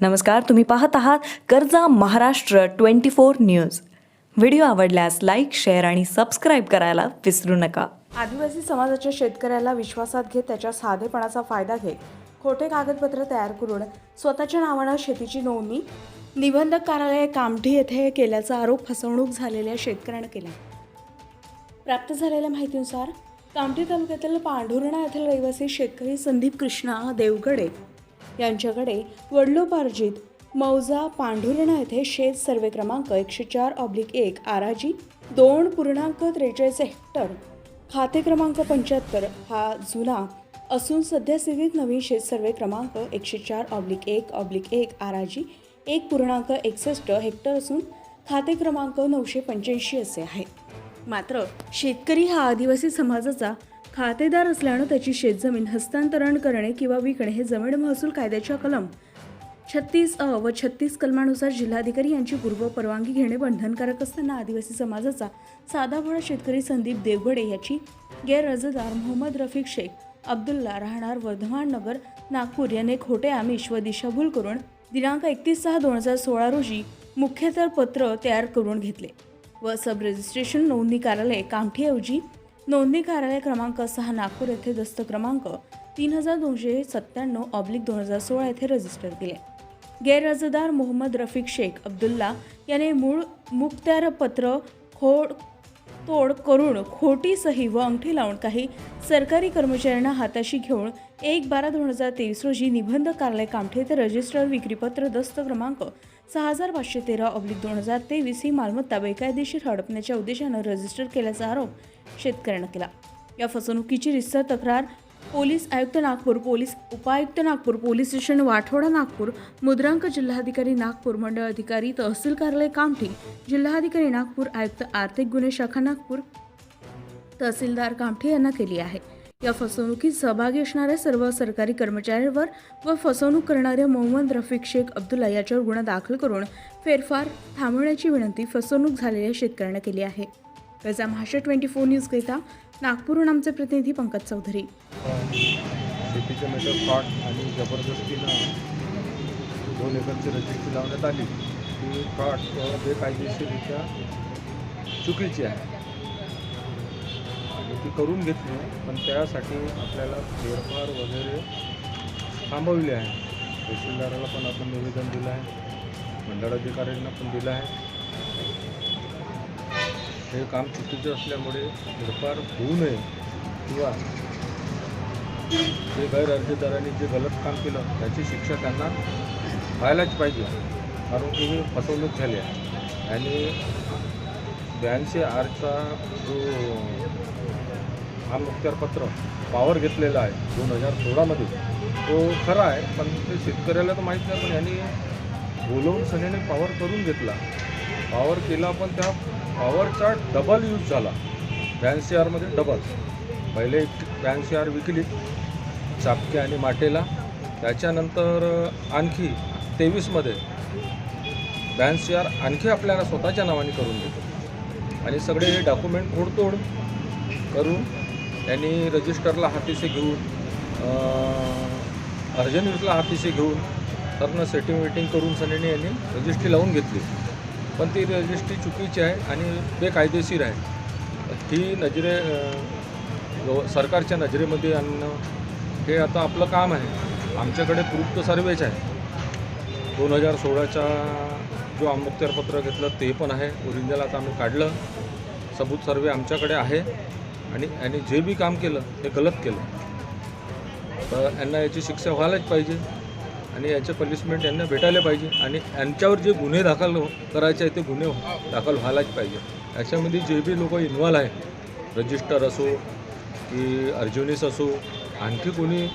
नमस्कार तुम्ही पाहत आहात कर्जा Maharashtra twenty four news. Video आवडल्यास लाईक शेअर आणि सबस्क्राईब करायला विसरू नका. आदिवासी समाजाच्या शेतकऱ्याला विश्वासात घेत त्याच्या साधेपणाचा फायदा घेत खोटे कागदपत्र तयार करून स्वतःच्या नावानं शेतीची नोंदणी निबंधक कार्यालय कामठी येथे केल्याचा आरोप फसवणूक झालेल्या शेतकऱ्यानं केला. प्राप्त झालेल्या माहितीनुसार कामठी तालुक्यातील पांढुर्णा येथील रहिवासी शेतकरी संदीप कृष्णा देवगडे यांच्याकडे वडलोपार्जित मौजा पांढुर्णा येथे शेत सर्वे क्रमांक एकशे चार ऑब्लिक एक आराजी दोन पूर्णांक त्रेचाळीस हेक्टर खाते क्रमांक पंच्याहत्तर हा जुना असून सध्यास्थितीत नवीन शेत सर्वे क्रमांक एकशे चार ऑब्लिक एक ऑब्लिक एक आराजी एक पूर्णांक एकसष्ट हेक्टर असून खाते क्रमांक नऊशे पंच्याऐंशी असे आहे. मात्र शेतकरी हा आदिवासी समाजाचा खातेदार असल्यानं त्याची शेतजमीन हस्तांतरण करणे किंवा विकणे हे जमीन महसूल कायद्याच्या कलम. छत्तीस अ व छत्तीस कलमानुसार जिल्हाधिकारी यांची पूर्व परवानगी घेणे बंधनकारक असताना आदिवासी समाजाचा साधाभोळा शेतकरी संदीप देवगडे याची गैरअर्जदार मोहम्मद रफिक शेख अब्दुल्ला राहणार वर्धमान नगर नागपूर याने खोटे आमिष व दिशाभूल करून दिनांक एकतीस सहा दोन हजार सोळा रोजी मुख्यतर पत्र तयार करून घेतले व सब रजिस्ट्रेशन नोंदणी कार्यालय कामठीऐवजी नोंदणी कार्यालय क्रमांक सहा नागपूर येथे दस्त क्रमांक तीन हजार दोनशे सत्त्याण्णव ऑब्लिक दोन हजार सोळा येथे रजिस्टर केले. गैरअर्जदार मोहम्मद रफिक शेख अब्दुल्ला याने मूळ मुक्त्यारपत्र खोड तोड करून खोटी सही व अंगठी लावून काही सरकारी कर्मचाऱ्यांना हाताशी घेऊन एक बारा दोन हजार तेवीस रोजी निबंध कार्यालय कामठे ते रजिस्टर विक्रीपत्र दस्त क्रमांक सहा हजार पाचशे तेरा ऑब्लिक दोन हजार तेवीस ही मालमत्ता बेकायदेशीर हडपण्याच्या उद्देशानं रजिस्टर केल्याचा आरोप शेतकऱ्यानं केला. या फसवणुकीची रिस्तर तक्रार पोलीस आयुक्त नागपूर पोलीस उपायुक्त नागपूर पोलीस स्टेशन वाठोडा नागपूर मुद्रांक जिल्हाधिकारी नागपूर मंडळ अधिकारी तहसील कार्यालय कामठी जिल्हाधिकारी नागपूर आयुक्त आर्थिक गुन्हे शाखा नागपूर तहसीलदार कामठे यांना केली आहे. या फसवणुकीत सहभागी असणाऱ्या सर्व सरकारी कर्मचाऱ्यांवर व फसवणूक करणाऱ्या मोहम्मद रफिक शेख अब्दुल्ला याच्यावर गुन्हा दाखल करून फेरफार थांबवण्याची विनंती फसवणूक झालेल्या शेतकऱ्यांना केली आहे. त्याचा महाराष्ट्र ट्वेंटी फोर न्यूजकरिता नागपूरहून आमचे प्रतिनिधी पंकज चौधरी. शेतीचे फ्रॉड आणि जबरदस्तीनं दोन एकरची रजिस्ट्री लावण्यात आली. ती फ्रॉड बेकायदेशीररित्या चुकीची आहे. ती करून घेतली पण त्यासाठी आपल्याला फेरफार वगैरे थांबवले आहे. तहसीलदाराला पण आपण निवेदन दिलं आहे मंडळाधिकाऱ्यांना पण दिलं आहे. हे काम चुकीचं असल्यामुळे फेरफार होऊ नये किंवा जे गैरअर्जदारांनी जे गलत काम केलं त्याची शिक्षा त्यांना व्हायलाच पाहिजे. कारण की हे फसवणूक झाली आहे. आणि ब्याऐंशी आरचा जो हा मुक्त्यारपत्र पावर घेतलेला आहे दोन हजार सोळामध्ये. तो खरा आहे पण ते शेतकऱ्याला तर माहीत नाही पण यांनी बोलवून सनीने पावर करून घेतला. पावर केला पण त्या पॉवरचा डबल यूज झाला. ब्याऐंशी आरमध्ये डबल. पहिले ब्याऐंशी आर विकली चापके आणि माटेला. त्याच्यानंतर आणखी तेवीसमध्ये ब्याऐंशी आर आणखी आपल्याला स्वतःच्या नावाने करून देतो. आणि सगळे डॉक्युमेंट तोडतोड करून त्यांनी रजिस्टरला हातीशी घेऊन अर्जन्यूजला हातीशी घेऊन तर सेटिंग वेटिंग करून सनीने यांनी रजिस्ट्री लावून घेतली. पण ती रजिस्ट्री चुकीची आहे आणि बेकायदेशीर आहे. ही नजरे सरकारच्या नजरेमध्ये आणणं हे आता आपलं काम आहे. आमच्याकडे प्रूफ तर सर्वेच आहे. दोन हजार सोळाचा जो मुक्त्यारपत्र घेतलं ते पण आहे. ओरिजिनल आता आम्ही काढलं. सबूत सर्वे आमच्याकडे आहे. आणि यांनी जे बी काम केलं ते गलत केलं. तर यांना याची शिक्षा व्हायलाच पाहिजे आणि याचे पनिशमेंट यांना भेटायला पाहिजे आणि यांच्यावर जे गुन्हे दाखल हो, करायचे आहे ते गुन्हे दाखल व्हायलाच पाहिजे. याच्यामध्ये जे बी लोक इन्व्हॉल्व आहे रजिस्टर असो की अर्जुनीस असो आणखी कोणी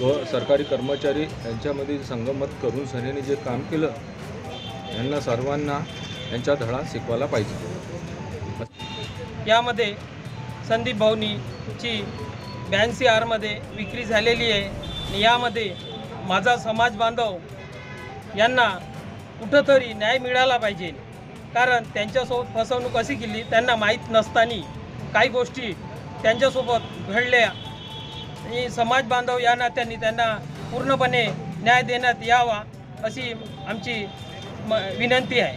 व सरकारी कर्मचारी यांच्यामध्ये संगमत करून सनेने जे काम केलं यांना सर्वांना यांचा धडा शिकवायला पाहिजे. यामध्ये संदीप भाऊनीची ब्याऐंशी आरमध्ये विक्री झालेली आहे. आणि यामध्ये माझा समाज बांधव यांना कुठंतरी न्याय मिळाला पाहिजे. कारण त्यांच्यासोबत फसवणूक अशी केली त्यांना माहीत नसताना काही गोष्टी त्यांच्यासोबत घडल्या. आणि समाज बांधव या नात्याने त्यांना पूर्णपणे न्याय देण्यात यावा अशी आमची म विनंती आहे.